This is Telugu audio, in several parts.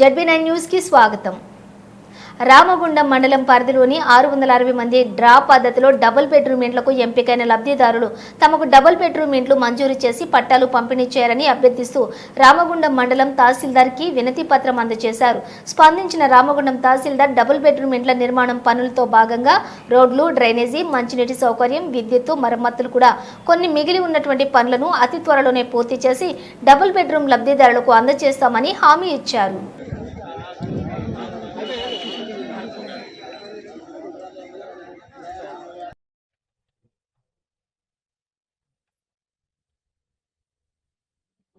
జడ్బీ నైన్ న్యూస్కి స్వాగతం. రామగుండం మండలం పరిధిలోని ఆరు వందల అరవై మంది డ్రా పద్ధతిలో డబుల్ బెడ్రూమ్ ఇంట్లకు ఎంపికైన లబ్ధిదారులు తమకు డబుల్ బెడ్రూమ్ ఇంట్లు మంజూరు చేసి పట్టాలు పంపిణీ చేయాలని అభ్యర్థిస్తూ రామగుండం మండలం తహసీల్దార్కి వినతి పత్రం అందజేశారు. స్పందించిన రామగుండం తహసీల్దార్ డబుల్ బెడ్రూమ్ ఇంట్ల నిర్మాణం పనులతో భాగంగా రోడ్లు డ్రైనేజీ మంచినీటి సౌకర్యం విద్యుత్తు మరమ్మతులు కూడా కొన్ని మిగిలి ఉన్నటువంటి పనులను అతి త్వరలోనే పూర్తి చేసి డబుల్ బెడ్రూమ్ లబ్ధిదారులకు అందజేస్తామని హామీ ఇచ్చారు.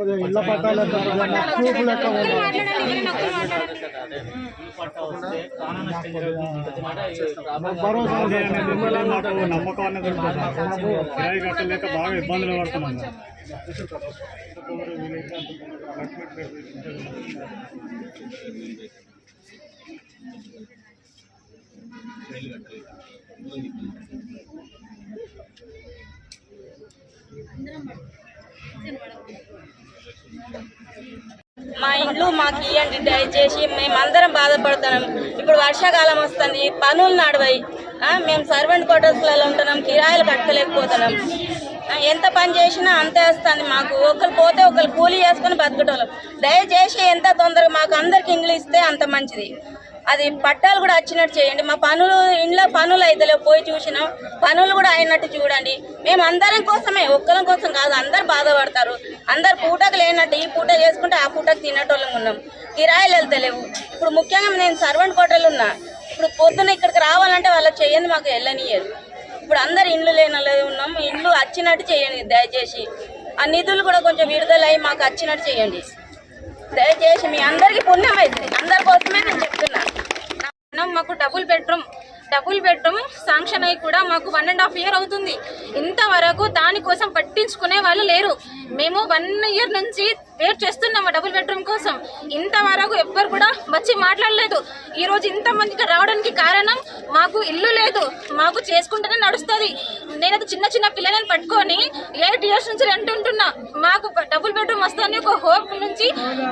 కొద్దిగా ఇళ్ళ పట్టాల లెక్క నమ్మకం అనేది కిరాయి కట్టలేక బాగా ఇబ్బందులు పడుతున్నాం. మా ఇండ్లు మాకు ఇవ్వండి దయచేసి. మేమందరం బాధపడుతున్నాం. ఇప్పుడు వర్షాకాలం వస్తుంది పనులు నడవాయి మేము సర్వెంట్ క్వార్టర్స్లలో ఉంటున్నాం కిరాయిలు కట్టలేకపోతున్నాం. ఎంత పని చేసినా అంతే వస్తుంది మాకు. ఒకరు పోతే ఒకరు కూలీ చేసుకొని బతకటోళ్ళం. దయచేసి ఎంత తొందరగా మాకు అందరికి ఇండ్లు ఇస్తే అంత మంచిది. అది పట్టాలు కూడా వచ్చినట్టు చేయండి. మా పనులు ఇంట్లో పనులు అయితే పోయి చూసినాం. పనులు కూడా అయినట్టు చూడండి. మేము అందరం కోసమే ఒక్కరం కోసం కాదు అందరు బాధపడతారు. అందరు పూటకు లేనట్టు ఈ పూట చేసుకుంటే ఆ పూటకు తినేటోళ్ళం ఉన్నాం. కిరాయిలు వెళ్తలేవు ఇప్పుడు ముఖ్యంగా నేను సర్వెంట్ కోటలు ఉన్నా. ఇప్పుడు పొద్దున ఇక్కడికి రావాలంటే వాళ్ళకి చేయండి మాకు వెళ్ళనియరు ఇప్పుడు అందరు ఇండ్లు లేనలే ఉన్నాం. ఇండ్లు వచ్చినట్టు చేయండి దయచేసి. ఆ నిధులు కూడా కొంచెం విడుదలయ్యి మాకు వచ్చినట్టు చేయండి. దయచేసి మీ అందరికీ పుణ్యం అవుతుంది అందరి కోసమే నేను చెప్తున్నా. మాకు double bedroom double bedroom sanction అయ్యి కూడా మాకు వన్ అండ్ హాఫ్ ఇయర్ అవుతుంది. ఇంతవరకు దానికోసం పట్టించుకునే వాళ్ళు లేరు. మేము వన్ ఇయర్ నుంచి వెయిట్ చేస్తున్నాము డబుల్ బెడ్రూమ్ కోసం? ఇంతవరకు ఎవ్వరు కూడా వచ్చి మాట్లాడలేదు. ఈరోజు ఇంతమందికి రావడానికి కారణం మాకు ఇల్లు లేదు. మాకు చేసుకుంటేనే నడుస్తుంది. నేనైతే చిన్న చిన్న పిల్లలను పట్టుకొని ఎయిట్ ఇయర్స్ నుంచి రెంట్ ఉంటున్నా. మాకు డబుల్ బెడ్రూమ్ వస్తుంది ఒక హోప్ నుంచి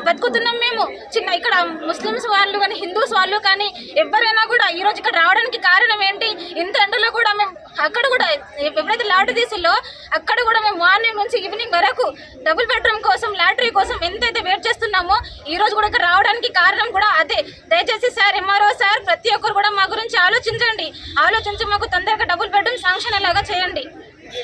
బతుకుతున్నాం మేము. చిన్న ఇక్కడ ముస్లిమ్స్ వాళ్ళు కానీ హిందూస్ వాళ్ళు కానీ ఎవరైనా కూడా ఈ రోజు ఇక్కడ రావడానికి కారణం ఏంటి? ఇంత ఎండలో కూడా మేము అక్కడ కూడా ఎవరైతే లాటరీ తీసిల్లో అక్కడ కూడా మేము మార్నింగ్ నుంచి ఈవినింగ్ వరకు డబుల్ బెడ్రూమ్ కోసం లాటరీ కోసం ఎంతైతే వెయిట్ చేస్తున్నామో ఈ రోజు కూడా ఇక్కడ రావడానికి కారణం కూడా అదే. దయచేసి సార్ ఎంఆర్ఓ సార్ ప్రతి ఒక్కరు కూడా మా గురించి ఆలోచించండి. ఆలోచించి మాకు తొందరగా డబుల్ బెడ్రూమ్ శాంక్షన్ అలాగా చేయండి.